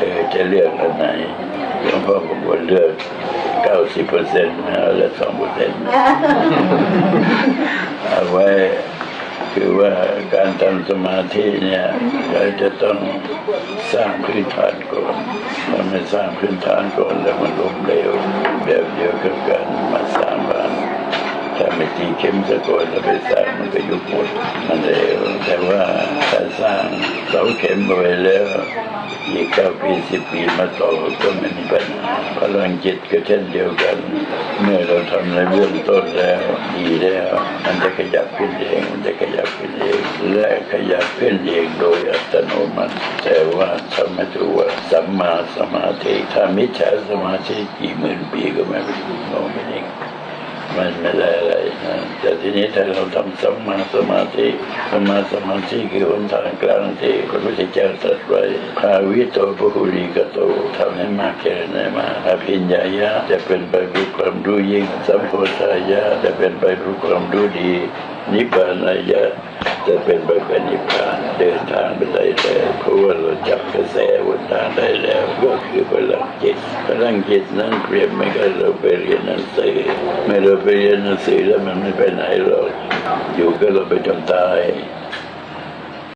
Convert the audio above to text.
ธอจะเลือกอันไหนหลวงพ่อบอกว่าเลือกเก้าสิบเปอร์เซ็นต์นะเหลือสองเปอร์เซ็นต์เอาไว้คือว่าการทำสมาธิเนี่ยเราจะต้องสร้างพื้นฐานก่อนถ้าไม่สร้างพื้นฐานก่อนแล้วมันล้มเหลวแบบเดียวกับการมาสร้างบ้านถ้าไม่ตีเข็มซะก่อนแล้วไปสร้างมันก็ยุบหมดมันเร็วแต่ว่าถ้าสร้างเสาเข็มเอาไว้แล้ว อีกเก้าปีสิบปีมาต่อก็ไม่มีปัญหาพลังจิตก็เช่นเดียวกัน เมื่อเราทำในเบื้องต้นแล้ว ดีแล้ว มันจะขยับขึ้นเอง มันจะขยับขึ้นเอง และขยับขึ้นเองโดยอัตโนมัติ แต่ว่าทำให้ถูกว่าสัมมาสมาธิถ้ามิจฉาสมาธิกี่หมื่นปีก็ไม่เป็นมองไม่เองมันไม่ได้อะไร แต่ทีนี้ถ้าเราทำสัมมาสมาธิสัมมาสมาธิคือหนทางกลางที่พระพุทธเจ้าตรัสไว้ภาวิโตปุหุริกโตทำให้มากแค่ไหนมาอภิญญายะจะเป็นไปเพื่อความรู้ยิ่ง สัมโพธายะจะเป็นไปเพื่อความรู้ดีนิพพานายะจะเป็นไปเพื่อนิพพานเดินทางไปได้แล้ แสบนทาได้แล้วก็คือพลังจิตพลังจิตนั้นเปรียบไม่กับเราไปเรียนหนังสือเมื่อเราไปเรียนหนังสือแล้วมันไม่ไปไหนหรอกอยู่ก็เราไปจนตาย